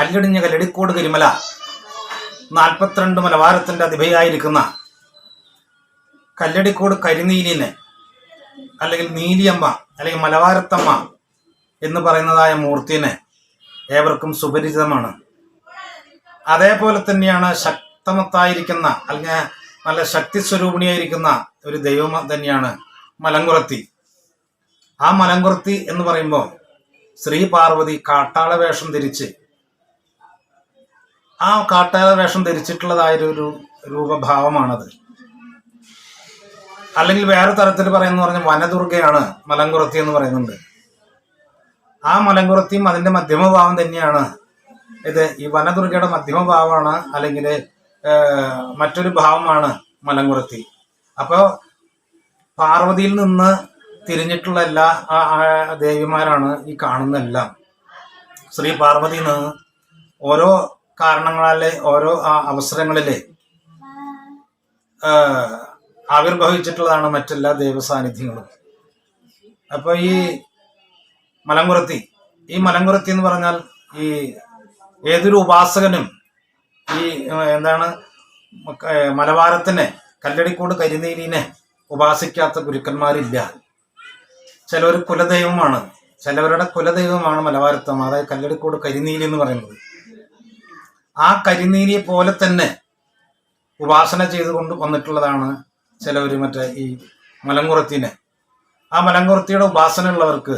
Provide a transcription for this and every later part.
കല്ലിടിഞ്ഞ കല്ലടിക്കോട് കരിമല. നാൽപ്പത്തിരണ്ട് മലവാരത്തിന്റെ അതിഭയായിരിക്കുന്ന കല്ലടിക്കോട് കരിനീലിനെ അല്ലെങ്കിൽ നീലിയമ്മ അല്ലെങ്കിൽ മലവാരത്തമ്മ എന്ന് പറയുന്നതായ മൂർത്തിനെ ഏവർക്കും സുപരിചിതമാണ്. അതേപോലെ തന്നെയാണ് ശക്തമത്തായിരിക്കുന്ന അല്ലെങ്കിൽ നല്ല ശക്തി സ്വരൂപിണിയായിരിക്കുന്ന ഒരു ദൈവം തന്നെയാണ് മലങ്കുറത്തി. ആ മലങ്കുറത്തി എന്ന് പറയുമ്പോൾ ശ്രീ പാർവതി കാട്ടാള വേഷം ധരിച്ച് ആ കാട്ടാള വേഷം ധരിച്ചിട്ടുള്ളതായൊരു രൂപഭാവമാണത്. അല്ലെങ്കിൽ വേറെ തരത്തിൽ പറയുന്ന പറഞ്ഞ വനദുർഗയാണ് മലങ്കുറത്തി എന്ന് പറയുന്നുണ്ട്. ആ മലങ്കുറത്തിയും അതിന്റെ മധ്യമഭാവം തന്നെയാണ്. ഇത് ഈ വനദുർഗയുടെ മധ്യമഭാവമാണ് അല്ലെങ്കിൽ മറ്റൊരു ഭാവമാണ് മലങ്കുറത്തി. അപ്പോൾ പാർവതിയിൽ നിന്ന് തിരിഞ്ഞിട്ടുള്ള എല്ലാ ദേവിമാരാണ് ഈ കാണുന്നതെല്ലാം. ശ്രീ പാർവതിയിൽ നിന്ന് ഓരോ കാരണങ്ങളാലെ ഓരോ അവസരങ്ങളിലെ ആവിർഭവിച്ചിട്ടുള്ളതാണ് മറ്റെല്ലാ ദൈവസാന്നിധ്യങ്ങളും. അപ്പൊ ഈ മലങ്കുറത്തി ഈ മലങ്കുറത്തി എന്ന് പറഞ്ഞാൽ ഈ ഏതൊരു ഉപാസകനും ഈ എന്താണ് മലബാരത്തിനെ കല്ലടിക്കോട് കരിനീലിനെ ഉപാസിക്കാത്ത ഗുരുക്കന്മാരില്ല. ചിലവർ കുലദൈവമാണ് ചിലവരുടെ കുലദൈവമാണ് മലബാരത്വം അതായത് കല്ലടിക്കോട് കരിനീലി എന്ന് പറയുന്നത്. ആ കരിനീരിയെ പോലെ തന്നെ ഉപാസന ചെയ്തുകൊണ്ട് വന്നിട്ടുള്ളതാണ് ചിലവർ മറ്റേ ഈ മലങ്കുറത്തിനെ. ആ മലങ്കുറത്തിയുടെ ഉപാസന ഉള്ളവർക്ക്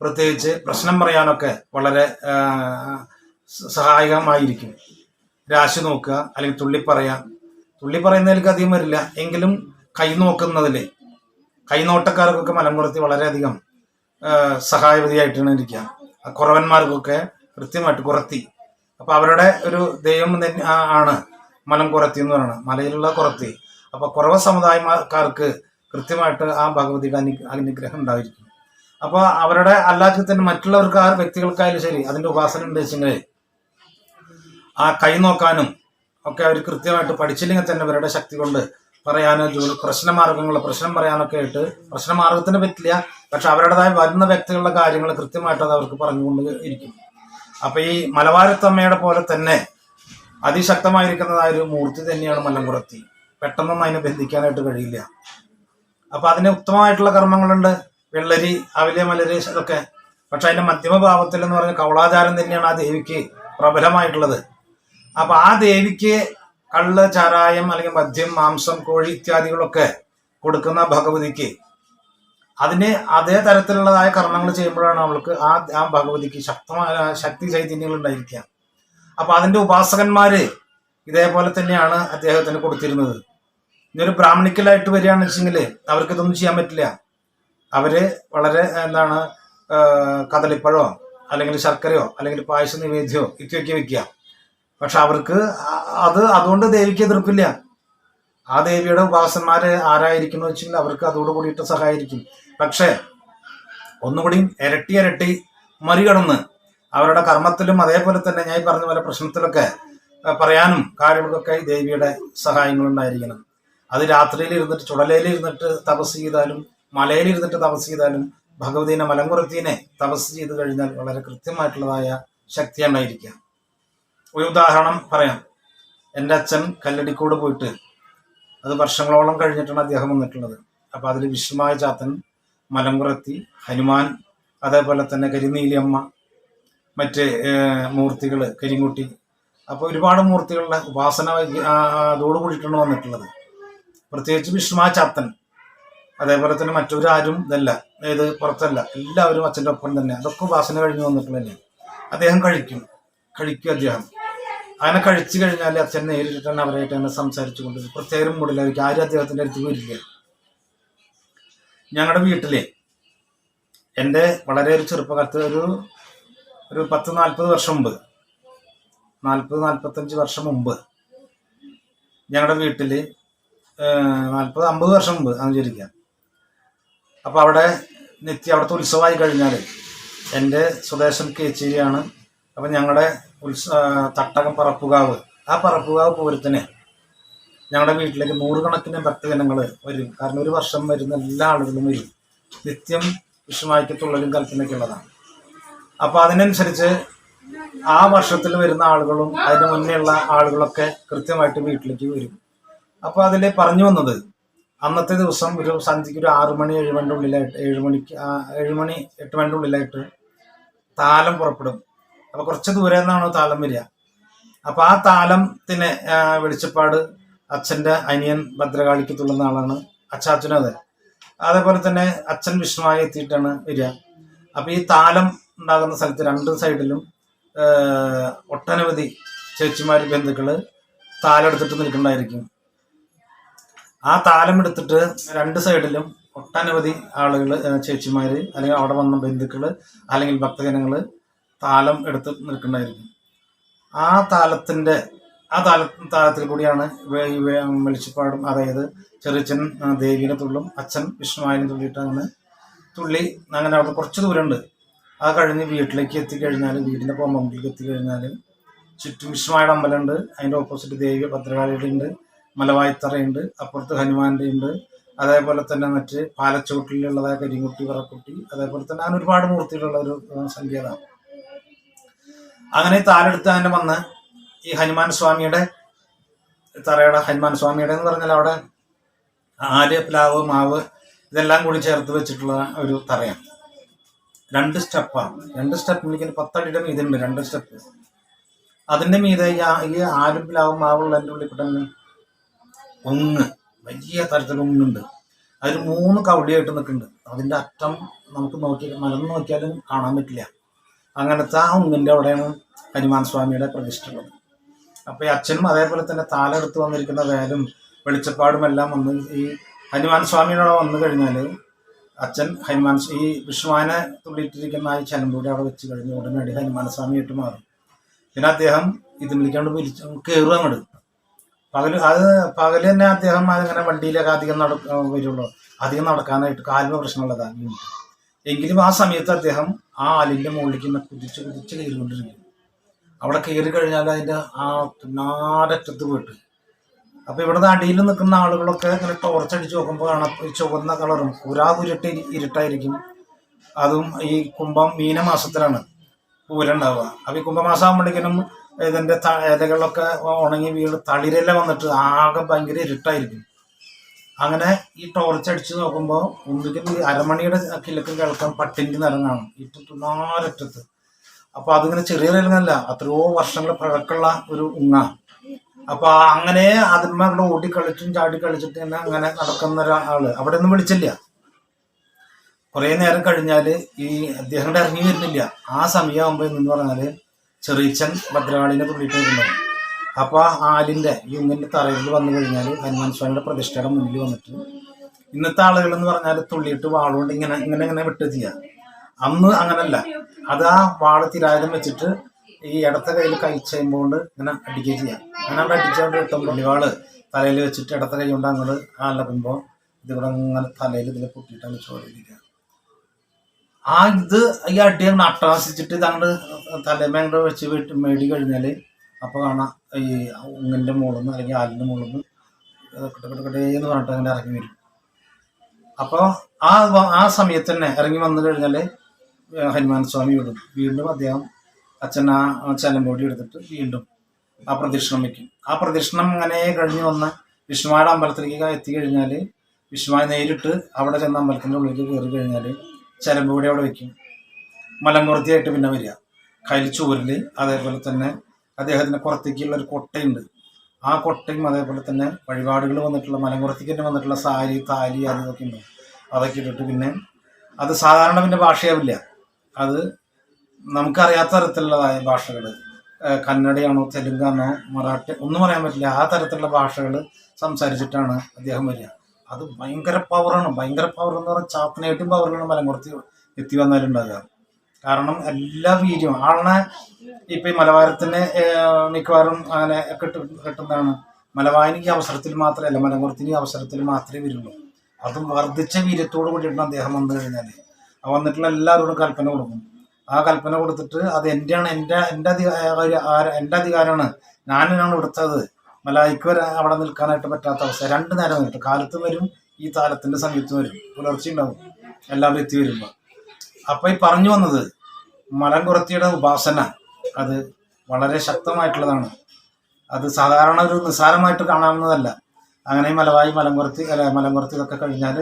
പ്രത്യേകിച്ച് പ്രശ്നം പറയാനൊക്കെ വളരെ സഹായകമായിരിക്കും. രാശി നോക്കുക അല്ലെങ്കിൽ തുള്ളി പറയാം. തുള്ളി പറയുന്നതിലേക്ക് അധികം വരില്ല. എങ്കിലും കൈ നോക്കുന്നതിൽ കൈനോട്ടക്കാർക്കൊക്കെ മലമ്പുറത്തി വളരെയധികം സഹായവതിയായിട്ടാണ് ഇരിക്കുക. കുറവന്മാർക്കൊക്കെ കൃത്യമായിട്ട് കുറത്തി അപ്പൊ അവരുടെ ഒരു ദൈവം ആണ്. മലം കുറത്തി എന്ന് പറയുന്നത് മലയിലുള്ള കുറത്തി. അപ്പൊ കുറവ സമുദായക്കാർക്ക് കൃത്യമായിട്ട് ആ ഭഗവതിയുടെ അനു അനുഗ്രഹം ഉണ്ടായിരിക്കും അപ്പൊ അവരുടെ അല്ലാതെ മറ്റുള്ളവർക്ക് ആ വ്യക്തികൾക്കായാലും ശരി അതിന്റെ ഉപാസന ഉണ്ട് ആ കൈ നോക്കാനും ഒക്കെ അവർ കൃത്യമായിട്ട് പഠിച്ചില്ലെങ്കിൽ തന്നെ അവരുടെ ശക്തി കൊണ്ട് പറയാനോ ജോലി പ്രശ്നമാർഗങ്ങൾ പ്രശ്നം പറയാനൊക്കെ ആയിട്ട് പ്രശ്നമാർഗത്തിന് പറ്റില്ല. പക്ഷെ അവരുടേതായ വരുന്ന വ്യക്തികളുടെ കാര്യങ്ങൾ കൃത്യമായിട്ട് അത് അവർക്ക് പറഞ്ഞുകൊണ്ട് ഇരിക്കും. അപ്പൊ ഈ മലബാരത്തമ്മയുടെ പോലെ തന്നെ അതിശക്തമായിരിക്കുന്നതായ ഒരു മൂർത്തി തന്നെയാണ് മല്ലംകുറത്തി പെട്ടെന്നൊന്നും അതിനെ ബന്ധിക്കാനായിട്ട് കഴിയില്ല. അപ്പൊ അതിന് ഉത്തമമായിട്ടുള്ള കർമ്മങ്ങളുണ്ട്. വെള്ളരി അവിലെ മലരി ഇതൊക്കെ പക്ഷെ അതിന്റെ മധ്യമഭാവത്തിൽ എന്ന് പറഞ്ഞ കവളാചാരം തന്നെയാണ് ആ ദേവിക്ക് പ്രബലമായിട്ടുള്ളത്. അപ്പൊ ആ ദേവിക്ക് കള്ള് ചാരായം അല്ലെങ്കിൽ മദ്യം മാംസം കോഴി ഇത്യാദികളൊക്കെ കൊടുക്കുന്ന ഭഗവതിക്ക് അതിന് അതേ തരത്തിലുള്ളതായ കർമ്മങ്ങൾ ചെയ്യുമ്പോഴാണ് അവൾക്ക് ആ ആ ഭഗവതിക്ക് ശക്തമായ ശക്തി ചൈതന്യങ്ങൾ ഉണ്ടായിരിക്കുക. അപ്പൊ അതിന്റെ ഉപാസകന്മാര് ഇതേപോലെ തന്നെയാണ് അദ്ദേഹത്തിന് കൊടുത്തിരുന്നത്. ഇതൊരു ബ്രാഹ്മണിക്കലായിട്ട് വരികയാണെന്ന് വെച്ചെങ്കിൽ അവർക്ക് ഇതൊന്നും ചെയ്യാൻ പറ്റില്ല. അവർ വളരെ എന്താണ് കദളിപ്പഴോ അല്ലെങ്കിൽ ശർക്കരയോ അല്ലെങ്കിൽ പായസ നിവേദ്യമോ ഇത്തിയൊക്കെ വെക്കുക. പക്ഷെ അവർക്ക് അത് അതുകൊണ്ട് ദേവിക്ക് എതിർപ്പില്ല. ആ ദേവിയുടെ ഉപാസന്മാർ ആരായിരിക്കുന്നു വെച്ചെങ്കിൽ അവർക്ക് അതോട് കൂടിയിട്ട് സഹായിരിക്കും പക്ഷേ ഒന്നുകൂടി ഇരട്ടി ഇരട്ടി മറികടന്ന് അവരുടെ കർമ്മത്തിലും അതേപോലെ തന്നെ ഞാൻ പറഞ്ഞ പോലെ പ്രശ്നത്തിലൊക്കെ പറയാനും കാര്യങ്ങൾക്കൊക്കെ ദേവിയുടെ സഹായങ്ങൾ ഉണ്ടായിരിക്കണം അത് രാത്രിയിൽ ഇരുന്നിട്ട് ചുടലയിൽ ഇരുന്നിട്ട് തപസ് ചെയ്താലും മലയിൽ ഇരുന്നിട്ട് തപസ് ചെയ്താലും ഭഗവതീനെ മലങ്കുറത്തിനെ തപസ് ചെയ്ത് കഴിഞ്ഞാൽ വളരെ കൃത്യമായിട്ടുള്ളതായ ശക്തി ഉണ്ടായിരിക്കാം ഒരു ഉദാഹരണം പറയാം. എന്റെ അച്ഛൻ കല്ലടിക്കോട് പോയിട്ട് അത് വർഷങ്ങളോളം കഴിഞ്ഞിട്ടാണ് അദ്ദേഹം വന്നിട്ടുള്ളത്. അപ്പോൾ അതിൽ വിഷ്ണുമായ ചാത്തൻ മലമ്പുറത്തി ഹനുമാൻ അതേപോലെ തന്നെ കരിനീലിയമ്മ മറ്റ് മൂർത്തികൾ കരിങ്കുട്ടി. അപ്പോൾ ഒരുപാട് മൂർത്തികളുടെ ഉപാസന അതോടുകൂടിയിട്ടാണ് വന്നിട്ടുള്ളത്. പ്രത്യേകിച്ച് വിഷ്ണുമായ ചാത്തൻ. അതേപോലെ തന്നെ മറ്റൊരാരും ഇതല്ല. ഏത് പുറത്തല്ല. എല്ലാവരും അച്ഛന്റെ ഒപ്പം തന്നെ. അതൊക്കെ ഉപാസന കഴിഞ്ഞ് വന്നിട്ടുള്ളതന്നെ അദ്ദേഹം കഴിക്കും. കഴിക്കും അദ്ദേഹം. അങ്ങനെ കഴിച്ചു കഴിഞ്ഞാൽ അച്ഛൻ നേരിട്ട് തന്നെ അവരായിട്ട് തന്നെ സംസാരിച്ചു കൊണ്ട് പ്രത്യേക മൂടിലായിരിക്കും ആരും അദ്ദേഹത്തിന്റെ അടുത്ത് വരില്ല. ഞങ്ങളുടെ വീട്ടിലെ എന്റെ വളരെ ഒരു ചെറുപ്പകാലത്ത് ഒരു ഒരു പത്ത് നാൽപ്പത് വർഷം മുമ്പ് നാൽപ്പത് നാൽപ്പത്തഞ്ച് വർഷം മുമ്പ് ഞങ്ങളുടെ വീട്ടിൽ നാൽപ്പത് അമ്പത് വർഷം മുമ്പ് അങ്ങനെ ചോദിക്കാം അപ്പോൾ അവിടെ നിത്യ അവിടുത്തെ ഉത്സവമായി കഴിഞ്ഞാൽ എന്റെ സ്വദേശം കേച്ചേരിയാണ്. അപ്പം ഞങ്ങളുടെ ഉത്സ തട്ടകം പറപ്പുകാവ്. ആ പറപ്പുകാവ് പൂരത്തിന് ഞങ്ങളുടെ വീട്ടിലേക്ക് നൂറുകണക്കിന് ഭക്തജനങ്ങൾ വരും. കാരണം ഒരു വർഷം വരുന്ന എല്ലാ ആളുകളും വരും. നിത്യം വിഷുമായിക്ക് തുള്ളലും കൽപ്പനയൊക്കെ ഉള്ളതാണ്. അപ്പോൾ അതിനനുസരിച്ച് ആ വർഷത്തിൽ വരുന്ന ആളുകളും അതിന് മുന്നേയുള്ള ആളുകളൊക്കെ കൃത്യമായിട്ട് വീട്ടിലേക്ക് വരും. അപ്പൊ അതിൽ പറഞ്ഞു വന്നത് അന്നത്തെ ദിവസം ഒരു സന്ധ്യയ്ക്ക് ഒരു ആറു മണി ഏഴ് മണിയുടെ ഉള്ളിലായിട്ട് ഏഴ് മണിക്ക് ഏഴ് മണി എട്ട് മണിയുടെ ഉള്ളിലായിട്ട് താലം പുറപ്പെടും. അപ്പൊ കുറച്ച് ദൂരെ നിന്നാണ് താലം വരിക. അപ്പൊ ആ താലത്തിന് വെളിച്ചപ്പാട് അച്ഛന്റെ അനിയൻ ഭദ്രകാളിക്ക് തുള്ളുന്ന ആളാണ് അച്ചാച്ചനും അതെ. അതേപോലെ തന്നെ അച്ഛൻ വിഷ്ണുവായി എത്തിയിട്ടാണ് വരിക. അപ്പൊ ഈ താലം ഉണ്ടാകുന്ന സ്ഥലത്ത് രണ്ട് സൈഡിലും ഒട്ടനവധി ചേച്ചിമാര് ബന്ധുക്കൾ താലം എടുത്തിട്ട് നിൽക്കുന്നുണ്ടായിരിക്കും ആ താലം എടുത്തിട്ട് രണ്ട് സൈഡിലും ഒട്ടനവധി ആളുകൾ ചേച്ചിമാര് അല്ലെങ്കിൽ അവിടെ വന്ന ബന്ധുക്കൾ അല്ലെങ്കിൽ ഭക്തജനങ്ങൾ താലം എടുത്ത് നിൽക്കുന്നതായിരിക്കും ആ താലത്തിന്റെ ആ താല താലത്തിൽ കൂടിയാണ് വെളിച്ചപ്പാടും അതായത് ചെറിയച്ഛൻ ദേവീനെ തുള്ളും അച്ഛൻ വിഷ്ണുവായനെ തുള്ളിയിട്ട് അങ്ങനെ തുള്ളി അങ്ങനെ അവിടെ കുറച്ച് ദൂരമുണ്ട്. ആ കഴിഞ്ഞ് വീട്ടിലേക്ക് എത്തിക്കഴിഞ്ഞാൽ വീടിന്റെ പുറമ്പിലേക്ക് എത്തിക്കഴിഞ്ഞാൽ ചുറ്റും വിഷ്ണുവായുടെ അമ്പലമുണ്ട്. അതിന്റെ ഓപ്പോസിറ്റ് ദേവി ഭദ്രകാളിയുടെ ഉണ്ട് മലവായ്ത്തറയുണ്ട് അപ്പുറത്ത് ഹനുമാന്റെ ഉണ്ട് അതേപോലെ തന്നെ മറ്റ് പാലച്ചോട്ടിലുള്ളതായ കരിങ്കുട്ടി പറക്കുട്ടി അതേപോലെ തന്നെ അങ്ങനെ ഒരുപാട് മൂർത്തികളുള്ള ഒരു സംഗീതമാണ് അങ്ങനെ താലെടുത്ത് അങ്ങനെ വന്ന് ഈ ഹനുമാൻ സ്വാമിയുടെ തറയുടെ ഹനുമാൻ സ്വാമിയുടെ എന്ന് പറഞ്ഞാൽ അവിടെ ആൽ പ്ലാവ് മാവ് ഇതെല്ലാം കൂടി ചേർത്ത് വെച്ചിട്ടുള്ള ഒരു തറയാണ്. രണ്ട് സ്റ്റെപ്പാണ്. രണ്ട് സ്റ്റെപ്പ് എനിക്ക് പത്തടിയുടെ മീതുണ്ട് രണ്ട് സ്റ്റെപ്പ്. അതിന്റെ മീതെ ഈ ആലും പ്ലാവും മാവുള്ളതിന്റെ ഉള്ളിൽ തന്നെ ഒന്ന് വലിയ തരത്തിൽ ഒന്നുണ്ട് അതിൽ മൂന്ന് കവടിയായിട്ട് നിൽക്കുന്നുണ്ട്. അതിന്റെ അറ്റം നമുക്ക് നോക്കി മലന്ന് നോക്കിയാലും കാണാൻ പറ്റില്ല. അങ്ങനത്തെ ആ ഒന്നിന്റെ അവിടെയാണ് ഹനുമാൻ സ്വാമിയുടെ പ്രതിഷ്ഠ ഉള്ളത് അപ്പൊ ഈ അച്ഛനും അതേപോലെ തന്നെ താലെടുത്ത് വന്നിരിക്കുന്ന വേലും വെളിച്ചപ്പാടും എല്ലാം വന്ന് ഈ ഹനുമാൻ സ്വാമിയുടെ വന്നു കഴിഞ്ഞാൽ അച്ഛൻ ഹനുമാൻ ഈ വിഷ്ണുവാനെ തുള്ളിയിട്ടിരിക്കുന്ന ഈ ചലമ്പൂടി അവിടെ വെച്ച് കഴിഞ്ഞ് ഉടനടി ഹനുമാൻ സ്വാമി ഇട്ട് മാറും. പിന്നെ അദ്ദേഹം ഇത് വിളിക്കാണ്ട് വിളിച്ച് കയറുക അങ്ങോട്ട്. പകൽ അത് പകൽ തന്നെ അദ്ദേഹം അതിങ്ങനെ വണ്ടിയിലൊക്കെ അധികം നട വരുള്ളൂ. അധികം നടക്കാനായിട്ട് കാലിന് പ്രശ്നമുള്ളതാണ് എങ്കിലും ആ സമയത്ത് അദ്ദേഹം ആ ആലിന്റെ മുകളിലേക്ക് ഇങ്ങനെ കുതിച്ച് കുതിച്ച് കയറിക്കൊണ്ടിരിക്കും അവിടെ കയറി കഴിഞ്ഞാൽ അതിന്റെ ആ നാരറ്റത്ത് പോയിട്ട് അപ്പൊ ഇവിടെ അടിയിൽ നിൽക്കുന്ന ആളുകളൊക്കെ ഇങ്ങനെ ടോർച്ചടിച്ച് നോക്കുമ്പോൾ കാണാം ഈ ചുവന്ന കളറും പുരാകുരുട്ട് ഇരുട്ടായിരിക്കും. അതും ഈ കുംഭം മീനമാസത്തിലാണ് പൂരുണ്ടാവുക. അപ്പൊ ഈ കുംഭമാസം ആകുമ്പോഴേക്കിനും ഇതിന്റെ ഇലകളിലൊക്കെ ഉണങ്ങി വീണ് തളിരെല്ലാം വന്നിട്ട് ആകെ ഭയങ്കര ഇരുട്ടായിരിക്കും. അങ്ങനെ ഈ ടോർച്ച് അടിച്ച് നോക്കുമ്പോൾ ഒന്നുകിൽ അരമണിയുടെ കിലക്കും കേൾക്കാൻ പട്ടിന്റെ നിറം കാണും ഈ നാലറ്റത്ത്. അപ്പൊ അതിങ്ങനെ ചെറിയ നിലങ്ങല്ല എത്രയോ വർഷങ്ങൾ പഴക്കമുള്ള ഒരു ഉങ്ങ. അപ്പൊ അങ്ങനെ അതിന്മാർ അവിടെ ഓടി കളിച്ചും ചാടി കളിച്ചിട്ട് തന്നെ അങ്ങനെ നടക്കുന്ന ഒരാൾ അവിടെ ഒന്നും വിളിച്ചില്ല. കുറെ നേരം കഴിഞ്ഞാൽ ഈ അദ്ദേഹം ഇറങ്ങി വരുന്നില്ല. ആ സമയമാകുമ്പോ എന്ന് പറഞ്ഞാൽ ചെറിയച്ചൻ ഭദ്രകാളിനെ തുള്ളിയിട്ട് വരുന്നുണ്ടാവും അപ്പൊ ആ ആലിന്റെ ഈ തറയിൽ വന്നു കഴിഞ്ഞാൽ ഹനുമാൻ സ്വാമിയുടെ പ്രതിഷ്ഠയുടെ മുന്നിൽ വന്നിട്ട് ഇന്നത്തെ ആളുകൾ എന്ന് പറഞ്ഞാൽ തുള്ളിയിട്ട് വാളുകൊണ്ട് ഇങ്ങനെ ഇങ്ങനെ ഇങ്ങനെ വിട്ട് ചെയ്യാം. അന്ന് അങ്ങനല്ല. അത് ആ വാൾ തിരാരം വെച്ചിട്ട് ഈ ഇടത്ത കയ്യിൽ കൈ കൊണ്ട് ഇങ്ങനെ അടിക്കുക ചെയ്യാം. അങ്ങനെ അവിടെ അടിച്ചുകൊണ്ട് കിട്ടും പുള്ളിവാൾ തലയിൽ വെച്ചിട്ട് ഇടത്ത കൈ കൊണ്ട് അങ്ങോട്ട് അലക്കുമ്പോൾ ഇതിവിടെ ഇങ്ങനെ തലയിൽ ഇതിൽ പൊട്ടിയിട്ടാണ് ചോദിക്കുക ആ ഇത് ഈ അടി അങ്ങ് അട്ടാസിച്ചിട്ട് ഇത് അങ്ങോട്ട് തലേമ അങ്ങോട്ട് വെച്ച് വീട്ട് മേടി കഴിഞ്ഞാൽ അപ്പോൾ കാണാം. ഈ ഉങ്ങിന്റെ മുകളിൽ നിന്ന് അല്ലെങ്കിൽ ആലിന്റെ മുകളിൽ നിന്ന് കിടക്കിടക്കിടേന്ന് പറഞ്ഞിട്ട് അങ്ങനെ ഇറങ്ങി വരും. അപ്പോൾ ആ ആ സമയത്ത് തന്നെ ഇറങ്ങി വന്നു കഴിഞ്ഞാൽ ഹനുമാൻ സ്വാമി വിടും. വീണ്ടും അദ്ദേഹം അച്ഛൻ ആ ചലമ്പോടി എടുത്തിട്ട് വീണ്ടും ആ പ്രദക്ഷിണം വയ്ക്കും ആ പ്രദക്ഷിണം അങ്ങനെ കഴിഞ്ഞ് വന്ന് വിഷ്ണുവായുടെ അമ്പലത്തിലേക്ക് എത്തിക്കഴിഞ്ഞാൽ വിഷ്ണുമായി നേരിട്ട് അവിടെ ചെന്ന അമ്പലത്തിന്റെ ഉള്ളിലേക്ക് കയറി കഴിഞ്ഞാൽ ചലമ്പോടി അവിടെ വയ്ക്കും മലമ്പുറത്തിയായിട്ട് പിന്നെ വരിക. കയ്യിൽ ചൂരൽ അതേപോലെ തന്നെ അദ്ദേഹത്തിന് പുറത്തേക്കുള്ള ഒരു കൊട്ടയുണ്ട്. ആ കൊട്ടയും അതേപോലെ തന്നെ വഴിപാടുകൾ വന്നിട്ടുള്ള മലമ്പുറത്തേക്ക് തന്നെ വന്നിട്ടുള്ള സാരി താലി അത് ഇതൊക്കെ ഉണ്ട്. അതൊക്കെ ഇട്ടിട്ട് പിന്നെ അത് സാധാരണ പിന്നെ ഭാഷയാവില്ല. അത് നമുക്കറിയാത്ത തരത്തിലുള്ളതായ ഭാഷകൾ കന്നഡയാണോ തെലുങ്കാണോ മറാഠി ഒന്നും പറയാൻ പറ്റില്ല. ആ തരത്തിലുള്ള ഭാഷകൾ സംസാരിച്ചിട്ടാണ് അദ്ദേഹം വരിക. അത് ഭയങ്കര പവറാണ് ഭയങ്കര പവർ എന്ന് പറഞ്ഞാൽ ചാത്തനായിട്ടും പവറുകളാണ് മലമ്പുറത്ത് എത്തി വന്നാലുണ്ടാകുക കാരണം എല്ലാ വീര്യവും ആളിനെ ഇപ്പൊ ഈ മലബാരത്തിന് മിക്കവാറും അങ്ങനെ കിട്ടും കിട്ടുന്നതാണ്. മലബാരിക്ക് അവസരത്തിൽ മാത്രമല്ല മലമുറത്തിന് അവസരത്തിൽ മാത്രമേ വരുള്ളൂ. അതും വർദ്ധിച്ച വീര്യത്തോട് കൂടിയിട്ടാണ് അദ്ദേഹം വന്നു കഴിഞ്ഞാൽ ആ വന്നിട്ടുള്ള എല്ലാവരോടും കൽപ്പന കൊടുക്കും. ആ കൽപ്പന കൊടുത്തിട്ട് അത് എന്റെയാണ് എന്റെ എന്റെ അധികാരം എന്റെ അധികാരമാണ്. ഞാനാണ് കൊടുത്തത്. മലായിക്ക് വരെ അവിടെ നിൽക്കാനായിട്ട് പറ്റാത്ത അവസ്ഥ. രണ്ട് നേരം നിന്നിട്ട് കാലത്തും വരും ഈ താരത്തിന്റെ സമയത്തും വരും. പുലർച്ചെ ഉണ്ടാവും. എല്ലാവരും എത്തി വരുമ്പോൾ അപ്പൊ ഈ പറഞ്ഞു വന്നത് മലംകുറത്തിയുടെ ഉപാസന അത് വളരെ ശക്തമായിട്ടുള്ളതാണ്. അത് സാധാരണ ഒരു നിസ്സാരമായിട്ട് കാണാവുന്നതല്ല. അങ്ങനെ മലവായി മലമ്പുറത്ത് അല്ല ഇതൊക്കെ കഴിഞ്ഞാൽ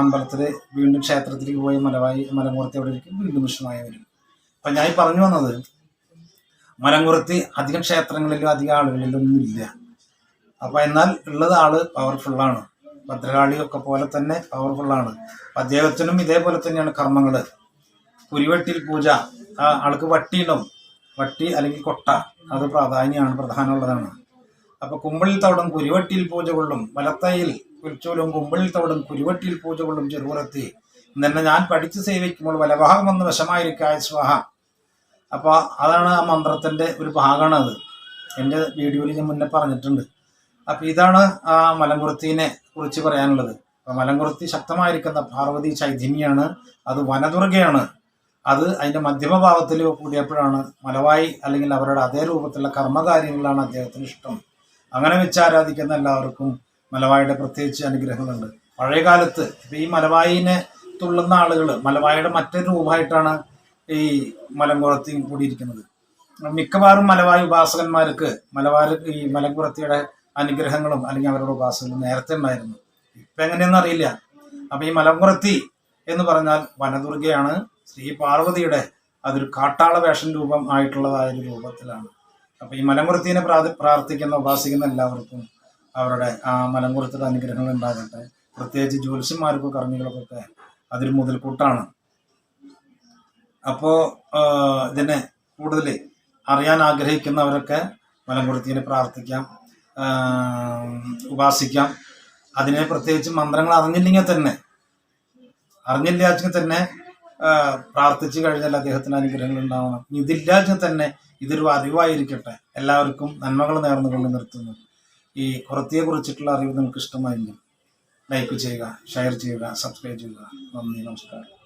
അമ്പലത്തിൽ വീണ്ടും ക്ഷേത്രത്തിലേക്ക് പോയി മലവായി മലമ്പുറത്ത് അവിടെ ഇരിക്കും വീണ്ടും വിഷമായി വരും. അപ്പം ഞാൻ പറഞ്ഞു വന്നത് മലമ്പുറത്ത് അധികം ക്ഷേത്രങ്ങളിലും അധികം ആളുകളിലും ഇല്ല അപ്പം എന്നാൽ ഉള്ളത് ആൾ പവർഫുള്ളാണ് ഭദ്രകാളിയൊക്കെ പോലെ തന്നെ പവർഫുള്ളാണ് അദ്ദേഹത്തിനും ഇതേപോലെ തന്നെയാണ് കർമ്മങ്ങൾ കുരിവട്ടിൽ പൂജ ആൾക്ക് വട്ടി ഉണ്ടാവും വട്ടി അല്ലെങ്കിൽ കൊട്ട അത് പ്രാധാന്യമാണ് പ്രധാനമുള്ളതാണ്. അപ്പൊ കുമ്പിളിൽ തവിടും കുരുവട്ടിയിൽ പൂജ കൊള്ളും. വലത്തയിൽ കുരിച്ചോലും കുമ്പിളിൽ തവിടും കുരുവട്ടിയിൽ പൂജ കൊള്ളും ചെറുപുറത്തി. എന്നെ ഞാൻ പഠിച്ച് സേവിക്കുമ്പോൾ വലഭാഗം വന്ന് വശമായിരിക്കായ സ്വാഹ. അപ്പൊ അതാണ് ആ മന്ത്രത്തിന്റെ ഒരു ഭാഗമാണ് അത് എന്റെ വീഡിയോയിൽ ഞാൻ മുന്നേ പറഞ്ഞിട്ടുണ്ട്. അപ്പൊ ഇതാണ് ആ മലങ്കുറത്തിനെ കുറിച്ച് പറയാനുള്ളത്. അപ്പൊ മലങ്കുറത്തി ശക്തമായിരിക്കുന്ന പാർവതി ചൈതന്യാണ് അത് വനദുർഗയാണ്. അത് അതിന്റെ മധ്യമഭാവത്തിൽ കൂടിയപ്പോഴാണ് മലവായി അല്ലെങ്കിൽ അവരുടെ അതേ രൂപത്തിലുള്ള കർമ്മകാര്യങ്ങളാണ് അദ്ദേഹത്തിന് ഇഷ്ടം. അങ്ങനെ വെച്ച് ആരാധിക്കുന്ന എല്ലാവർക്കും മലവായുടെ പ്രത്യേകിച്ച് അനുഗ്രഹങ്ങളുണ്ട്. പഴയ കാലത്ത് ഈ മലവായിനെ തുള്ളുന്ന ആളുകൾ മലവായുടെ മറ്റൊരു രൂപമായിട്ടാണ് ഈ മലങ്കുറത്തി കൂടിയിരിക്കുന്നത്. മിക്കവാറും മലവായി ഉപാസകന്മാർക്ക് മലവാർ ഈ മലങ്കുറത്തിയുടെ അനുഗ്രഹങ്ങളും അല്ലെങ്കിൽ അവരുടെ ഉപാസനകളും നേരത്തെ ഉണ്ടായിരുന്നു. ഇപ്പം എങ്ങനെയെന്ന് അറിയില്ല. അപ്പൊ ഈ മലമുറത്തി എന്ന് പറഞ്ഞാൽ വനദുർഗയാണ് ശ്രീ പാർവതിയുടെ അതൊരു കാട്ടാള വേഷം രൂപം ആയിട്ടുള്ളതായ ഒരു രൂപത്തിലാണ്. അപ്പൊ ഈ മലമുറത്തിനെ പ്രാർത്ഥി പ്രാർത്ഥിക്കുന്ന ഉപാസിക്കുന്ന എല്ലാവർക്കും അവരുടെ ആ മലങ്കുറത്തിയുടെ അനുഗ്രഹങ്ങൾ ഉണ്ടാകട്ടെ. പ്രത്യേകിച്ച് ജ്യോത്സ്യന്മാർക്കും കർമ്മികൾക്കൊക്കെ അതൊരു മുതൽക്കൂട്ടാണ്. അപ്പോൾ ഇതിനെ കൂടുതൽ അറിയാൻ ആഗ്രഹിക്കുന്നവരൊക്കെ മലമുറത്തിനെ പ്രാർത്ഥിക്കാം. ഉപാസിക്കാം. അതിനെ പ്രത്യേകിച്ച് മന്ത്രങ്ങൾ അറിഞ്ഞില്ലെങ്കിൽ തന്നെ അറിഞ്ഞില്ലാച്ചെങ്കിൽ തന്നെ പ്രാർത്ഥിച്ചു കഴിഞ്ഞാൽ അദ്ദേഹത്തിന് അനുഗ്രഹങ്ങൾ ഉണ്ടാവണം. ഇതില്ലാച്ചെങ്കിൽ തന്നെ ഇതൊരു അറിവായിരിക്കട്ടെ. എല്ലാവർക്കും നന്മകൾ നേർന്നുകൊണ്ട് നിർത്തുന്നു. ഈ കുറത്തിയെ കുറിച്ചിട്ടുള്ള അറിവ് നിങ്ങൾക്ക് ഇഷ്ടമായെങ്കിൽ ലൈക്ക് ചെയ്യുക ഷെയർ ചെയ്യുക സബ്സ്ക്രൈബ് ചെയ്യുക. നന്ദി നമസ്കാരം.